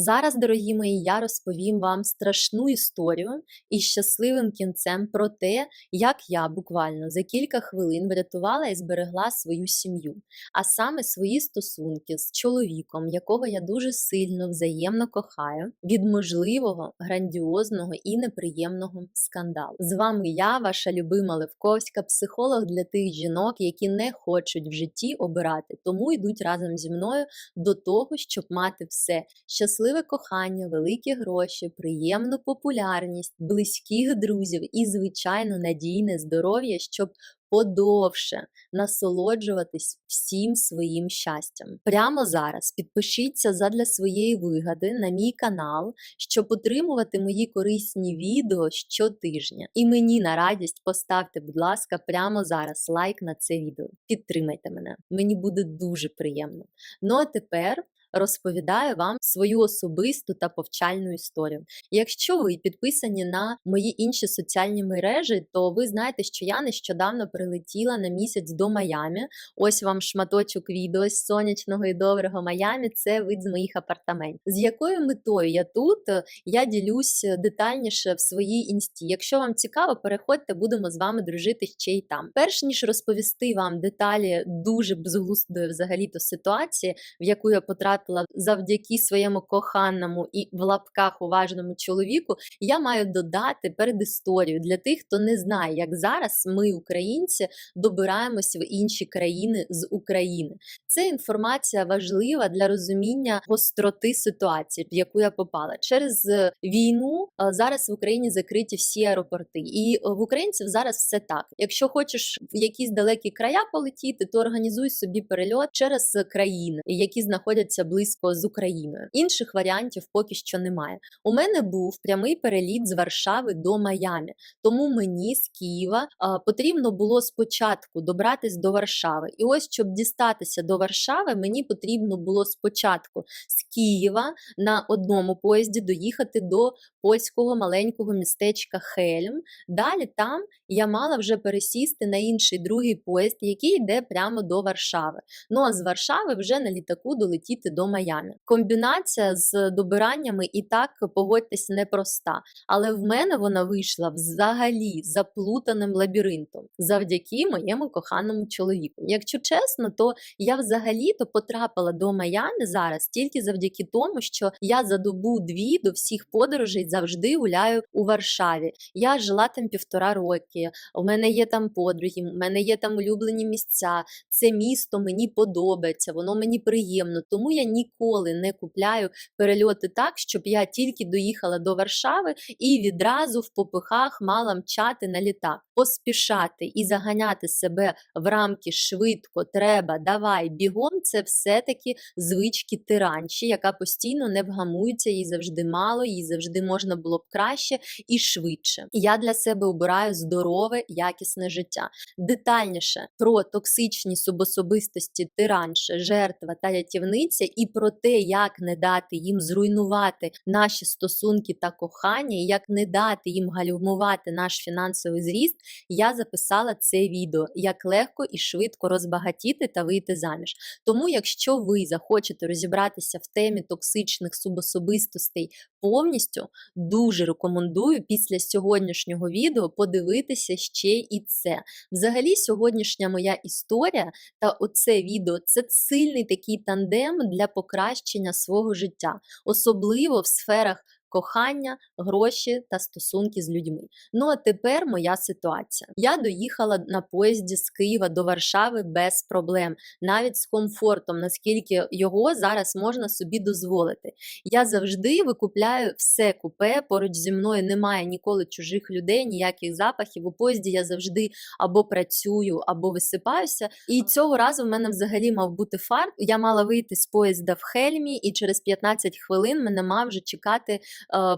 Зараз, дорогі мої, я розповім вам страшну історію із щасливим кінцем про те, як я буквально за кілька хвилин врятувала і зберегла свою сім'ю, а саме свої стосунки з чоловіком, якого я дуже сильно взаємно кохаю, від можливого, грандіозного і неприємного скандалу. З вами я, ваша любима Левковська, психолог для тих жінок, які не хочуть в житті обирати, тому йдуть разом зі мною до того, щоб мати все щасливе кохання, великі гроші, приємну популярність, близьких друзів і, звичайно, надійне здоров'я, щоб подовше насолоджуватись всім своїм щастям. Прямо зараз підпишіться задля своєї вигоди на мій канал, щоб отримувати мої корисні відео щотижня. І мені на радість поставте, будь ласка, прямо зараз лайк на це відео. Підтримайте мене. Мені буде дуже приємно. Ну а тепер розповідаю вам свою особисту та повчальну історію. Якщо ви підписані на мої інші соціальні мережі, то ви знаєте, що я нещодавно прилетіла на місяць до Майамі. Ось вам шматочок відео з сонячного і доброго Майамі. Це вид з моїх апартаментів. З якою метою я тут? Я ділюсь детальніше в своїй інсті. Якщо вам цікаво, переходьте, будемо з вами дружити ще й там. Перш ніж розповісти вам деталі дуже безглуздої взагалі-то ситуації, в яку я потрапила завдяки своєму коханому і в лапках уважному чоловіку, я маю додати передісторію для тих, хто не знає, як зараз ми, українці, добираємося в інші країни з України. Це інформація важлива для розуміння гостроти ситуації, в яку я попала. Через війну зараз в Україні закриті всі аеропорти, і в українців зараз все так. Якщо хочеш в якісь далекі края полетіти, то організуй собі перельот через країни, які знаходяться близько з Україною. Інших варіантів поки що немає. У мене був прямий переліт з Варшави до Майамі, тому мені з Києва потрібно було спочатку добратись до Варшави. І ось щоб дістатися до Варшави, мені потрібно було спочатку з Києва на одному поїзді доїхати до польського маленького містечка Хельм. Далі там я мала вже пересісти на інший другий поїзд, який йде прямо до Варшави. Ну а з Варшави вже на літаку долетіти до Майами. Комбінація з добираннями і так погодьтесь непроста, але в мене вона вийшла взагалі заплутаним лабіринтом завдяки моєму коханому чоловіку. Якщо чесно, то я взагалі-то потрапила до Майами зараз тільки завдяки тому, що я за добу-дві до всіх подорожей завжди гуляю у Варшаві. Я жила там півтора роки. У мене є там подруги, у мене є там улюблені місця. Це місто мені подобається, воно мені приємно. Тому я ніколи не купляю перельоти так, щоб я тільки доїхала до Варшави і відразу в попихах мала мчати на літак, поспішати і заганяти себе в рамки швидко, треба, давай, бігом. Це все-таки звички тиранчі, яка постійно не вгамується, їй завжди мало, їй завжди можна було б краще і швидше. І я для себе обираю здорове, якісне життя. Детальніше про токсичні субособистості тиранше, жертва та рятівниця, і про те, як не дати їм зруйнувати наші стосунки та кохання, і як не дати їм гальмувати наш фінансовий зріст, я записала це відео, як легко і швидко розбагатіти та вийти заміж. Тому, якщо ви захочете розібратися в темі токсичних субособистостей повністю, дуже рекомендую після сьогоднішнього відео подивитися ще і це. Взагалі, сьогоднішня моя історія та оце відео це сильний такий тандем для покращення свого життя, особливо в сферах. Кохання, гроші та стосунки з людьми. Ну а тепер моя ситуація. Я доїхала на поїзді з Києва до Варшави без проблем, навіть з комфортом, наскільки його зараз можна собі дозволити. Я завжди викупляю все купе. Поруч зі мною немає ніколи чужих людей, ніяких запахів. У поїзді я завжди або працюю, або висипаюся. І цього разу в мене взагалі мав бути фарт. Я мала вийти з поїзда в Хельмі, і через 15 хвилин мене мав вже чекати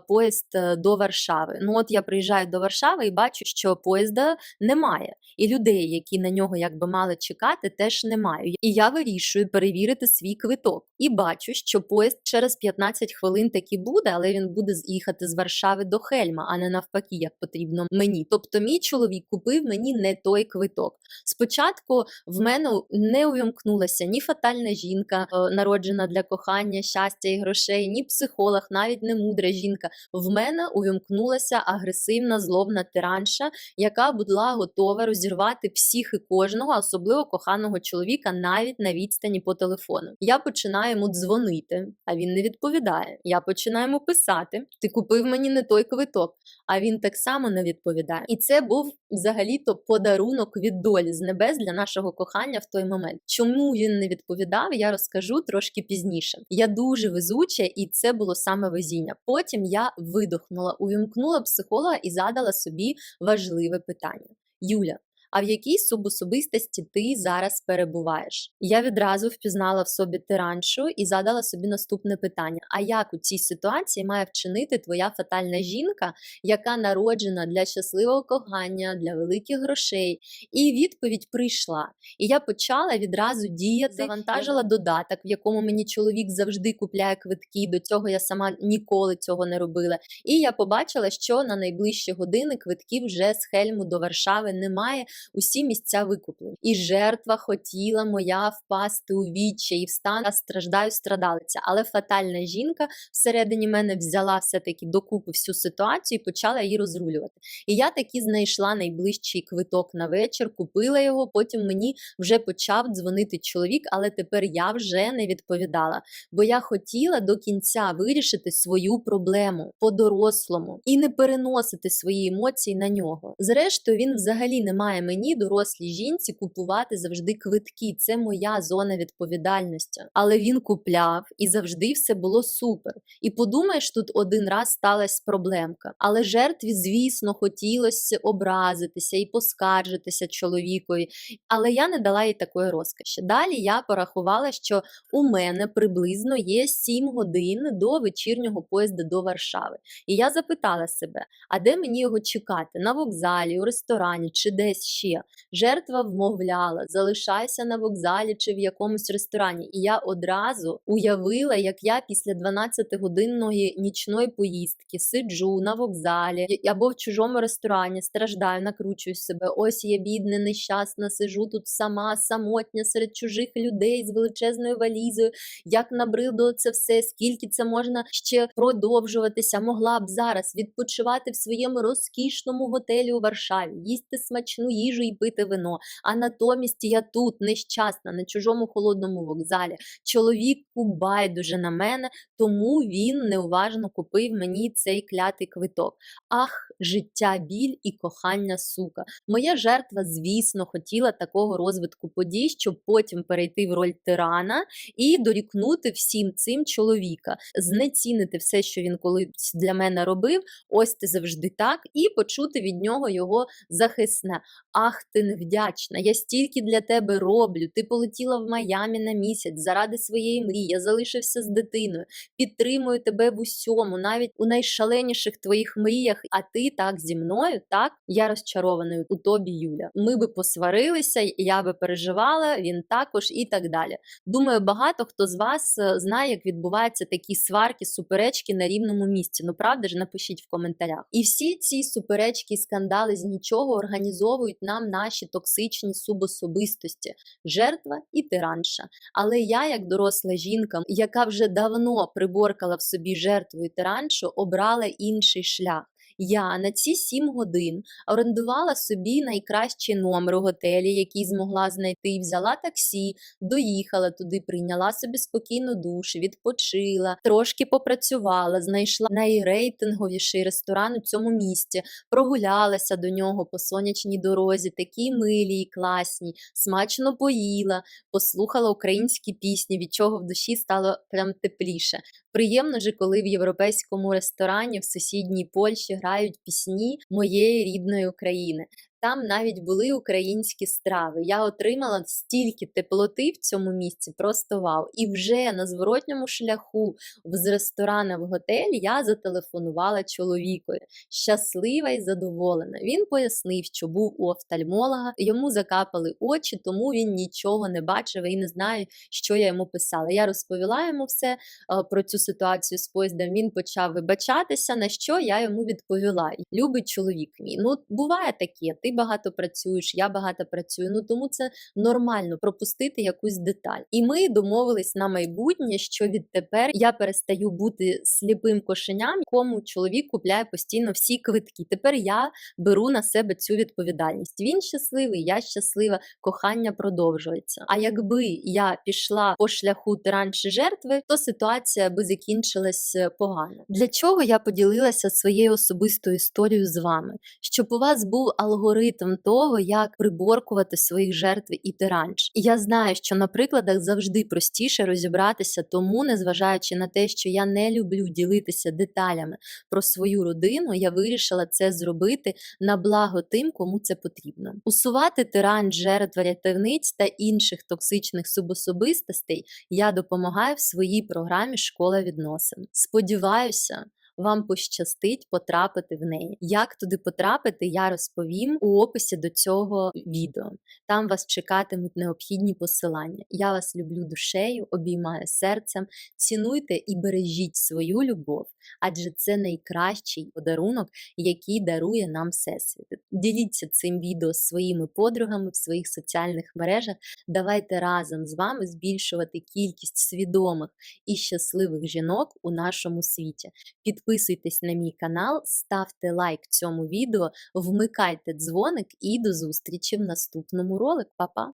поїзд е, до Варшави. Ну от я приїжджаю до Варшави і бачу, що поїзда немає, і людей, які на нього якби мали чекати, теж немає. І я вирішую перевірити свій квиток. І бачу, що поїзд через 15 хвилин таки буде, але він буде їхати з Варшави до Хельма, а не навпаки, як потрібно мені. Тобто, мій чоловік купив мені не той квиток. Спочатку в мене не увімкнулася ні фатальна жінка, е, народжена для кохання, щастя і грошей, ні психолог, навіть не мудра жінка. В мене увімкнулася агресивна злобна тиранша, яка була готова розірвати всіх і кожного, особливо коханого чоловіка, навіть на відстані по телефону. Я починаю йому дзвонити, а він не відповідає. Я починаю йому писати: Ти купив мені не той квиток, а він так само не відповідає. І це був взагалі-то подарунок від долі з небес для нашого кохання в той момент. Чому він не відповідав, я розкажу трошки пізніше. Я дуже везуча, і це було саме везіння. Я видохнула, увімкнула психолога і задала собі важливе питання: Юля. А в якій субособистості ти зараз перебуваєш? Я відразу впізнала в собі тираншу і задала собі наступне питання: а як у цій ситуації має вчинити твоя фатальна жінка, яка народжена для щасливого кохання, для великих грошей? І відповідь прийшла. І я почала відразу діяти, завантажила додаток, в якому мені чоловік завжди купляє квитки. До цього я сама ніколи цього не робила. І я побачила, що на найближчі години квитків вже з Хельму до Варшави немає. Усі місця викуплені. І жертва хотіла моя впасти у відчай і в стан «Я страждаю, страдалиця. Але фатальна жінка всередині мене взяла все-таки докупи всю ситуацію і почала її розрулювати. І я таки знайшла найближчий квиток на вечір, купила його. Потім мені вже почав дзвонити чоловік, але тепер я вже не відповідала, бо я хотіла до кінця вирішити свою проблему по-дорослому і не переносити свої емоції на нього. Зрештою, він взагалі не має мені, дорослій жінці, купувати завжди квитки. Це моя зона відповідальності. Але він купляв і завжди все було супер. І подумаєш, тут один раз сталася проблемка. Але жертві, звісно, хотілося образитися і поскаржитися чоловікові. Але я не дала їй такої розкоші. Далі я порахувала, що у мене приблизно є 7 годин до вечірнього поїзда до Варшави. І я запитала себе, а де мені його чекати? На вокзалі, у ресторані чи десь ще? Жертва вмовляла, залишайся на вокзалі чи в якомусь ресторані. І я одразу уявила, як я після 12-годинної нічної поїздки сиджу на вокзалі або в чужому ресторані, страждаю, накручую себе. Ось я бідна, нещасна, сижу тут сама, самотня серед чужих людей з величезною валізою. Як набридло це все, скільки це можна ще продовжуватися? Могла б зараз відпочивати в своєму розкішному готелі у Варшаві, їсти смачну їжу і пити вино. А натомість я тут нещасна на чужому холодному вокзалі. Чоловіку байдуже на мене, тому він неуважно купив мені цей клятий квиток. Ах, життя, біль і кохання сука. Моя жертва, звісно, хотіла такого розвитку подій, щоб потім перейти в роль тирана і дорікнути всім цим чоловіка, знецінити все, що він колись для мене робив. Ось ти завжди так, і почути від нього його захисне. Ах, ти невдячна! Я стільки для тебе роблю. Ти полетіла в Майамі на місяць заради своєї мрії. Я залишився з дитиною. Підтримую тебе в усьому, навіть у найшаленіших твоїх мріях. А ти так зі мною, так я розчарований у тобі, Юля. Ми би посварилися, я би переживала, він також і так далі. Думаю, багато хто з вас е, знає, як відбуваються такі сварки, суперечки на рівному місці. Ну правда ж, напишіть в коментарях. І всі ці суперечки скандали з нічого організовують нам наші токсичні субособистості, жертва і тиранша. Але я, як доросла жінка, яка вже давно приборкала в собі жертву і тираншу, обрала інший шлях. Я на ці сім годин орендувала собі найкращий номер у готелі, який змогла знайти, взяла таксі, доїхала туди, прийняла собі спокійно душ, відпочила, трошки попрацювала, знайшла найрейтинговіший ресторан у цьому місті, прогулялася до нього по сонячній дорозі, такі милі і класні, смачно поїла, послухала українські пісні, від чого в душі стало прям тепліше. Приємно же, коли в європейському ресторані в сусідній Польщі грають пісні моєї рідної України. Там навіть були українські страви. Я отримала стільки теплоти в цьому місці, просто вау. І вже на зворотньому шляху з ресторана в готель я зателефонувала чоловікові. Щаслива і задоволена. Він пояснив, що був у офтальмолога, йому закапали очі, тому він нічого не бачив і не знає, що я йому писала. Я розповіла йому все е, про цю ситуацію з поїздом. Він почав вибачатися, на що я йому відповіла. Любить чоловік мій. Ну, буває таке, ти багато працюєш, я багато працюю. Ну тому це нормально пропустити якусь деталь. І ми домовились на майбутнє, що відтепер я перестаю бути сліпим кошеням, кому чоловік купляє постійно всі квитки. Тепер я беру на себе цю відповідальність. Він щасливий, я щаслива, кохання продовжується. А якби я пішла по шляху тиран жертви, то ситуація би закінчилась е, погано. Для чого я поділилася своєю особистою історією з вами? Щоб у вас був алгоритм того, як приборкувати своїх жертв і тиранч. І я знаю, що на прикладах завжди простіше розібратися, тому, незважаючи на те, що я не люблю ділитися деталями про свою родину, я вирішила це зробити на благо тим, кому це потрібно. Усувати тиран, жертв, рятівниць та інших токсичних субособистостей я допомагаю в своїй програмі Школа відносин. Сподіваюся. Вам пощастить потрапити в неї. Як туди потрапити, я розповім у описі до цього відео. Там вас чекатимуть необхідні посилання. Я вас люблю душею, обіймаю серцем. Цінуйте і бережіть свою любов, адже це найкращий подарунок, який дарує нам Всесвіт. Діліться цим відео з своїми подругами в своїх соціальних мережах. Давайте разом з вами збільшувати кількість свідомих і щасливих жінок у нашому світі. Підписуйтесь на мій канал, ставте лайк цьому відео, вмикайте дзвоник і до зустрічі в наступному ролику. Па-па!